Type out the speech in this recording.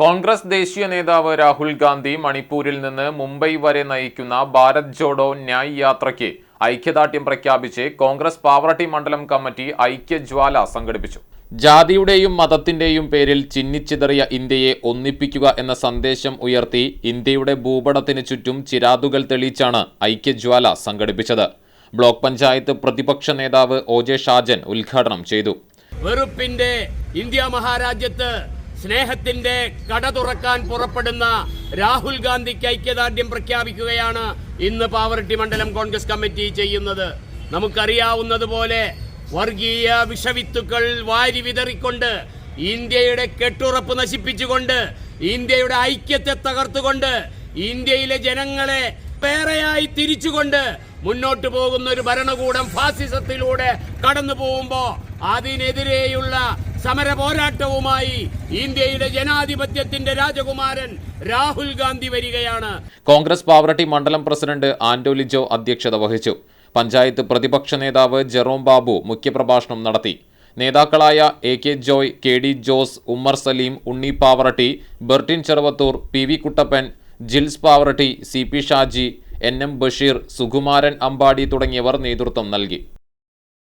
കോൺഗ്രസ് ദേശീയ നേതാവ് രാഹുൽ ഗാന്ധി മണിപ്പൂരിൽ നിന്ന് മുംബൈ വരെ നയിക്കുന്ന ഭാരത് ജോഡോ ന്യായ് യാത്രയ്ക്ക് ഐക്യദാർഢ്യം പ്രഖ്യാപിച്ച് കോൺഗ്രസ് പാവറട്ടി മണ്ഡലം കമ്മിറ്റി ഐക്യജ്വാല സംഘടിപ്പിച്ചു. ജാതിയുടെയും മതത്തിന്റെയും പേരിൽ ചിന്നിച്ചിതറിയ ഇന്ത്യയെ ഒന്നിപ്പിക്കുക എന്ന സന്ദേശം ഉയർത്തി ഇന്ത്യയുടെ ഭൂപടത്തിന് ചുറ്റും ചിരാതുകൾ തെളിയിച്ചാണ് ഐക്യജ്വാല സംഘടിപ്പിച്ചത്. ബ്ലോക്ക് പഞ്ചായത്ത് പ്രതിപക്ഷ നേതാവ് ഒ ജെ ഷാജൻ ഉദ്ഘാടനം ചെയ്തു. വെറുപ്പിന്റെ ഇന്ത്യ മഹാരാജ്യത്ത് സ്നേഹത്തിന്റെ കട തുറക്കാൻ പുറപ്പെടുന്ന രാഹുൽ ഗാന്ധിക്ക് ഐക്യദാർഢ്യം പ്രഖ്യാപിക്കുകയാണ് ഇന്ന് പാവറട്ടി മണ്ഡലം കോൺഗ്രസ് കമ്മിറ്റി ചെയ്യുന്നത്. നമുക്കറിയാവുന്നതുപോലെ വർഗീയ വിഷവിത്തുക്കൾ വാരി വിതറിക്കൊണ്ട് ഇന്ത്യയുടെ കെട്ടുറപ്പ് നശിപ്പിച്ചുകൊണ്ട് ഇന്ത്യയുടെ ഐക്യത്തെ തകർത്തുകൊണ്ട് ഇന്ത്യയിലെ ജനങ്ങളെ പേറെയായി തിരിച്ചുകൊണ്ട് മുന്നോട്ട് പോകുന്ന ഒരു ഭരണകൂടം ഫാസിസത്തിലൂടെ കടന്നു പോകുമ്പോ അതിനെതിരെയുള്ള സമര പോരാട്ടവുമായി ഇന്ത്യയുടെ ജനാധിപത്യത്തിന്റെ രാജകുമാരൻ രാഹുൽ ഗാന്ധി വരികയാണ്. കോൺഗ്രസ് പാവറട്ടി മണ്ഡലം പ്രസിഡന്റ് ആന്റോലിജോ അധ്യക്ഷത വഹിച്ചു. പഞ്ചായത്ത് പ്രതിപക്ഷ നേതാവ് ജെറോം ബാബു മുഖ്യപ്രഭാഷണം നടത്തി. നേതാക്കളായ A K Joy K D Jose Ummer Saleem Unni Pavaratty Bertin Cheruvathur P V Kuttappan Jils Pavaratty C P Shaji N M Basheer Sukumaran Ambadi തുടങ്ങിയവർ നേതൃത്വം നൽകി.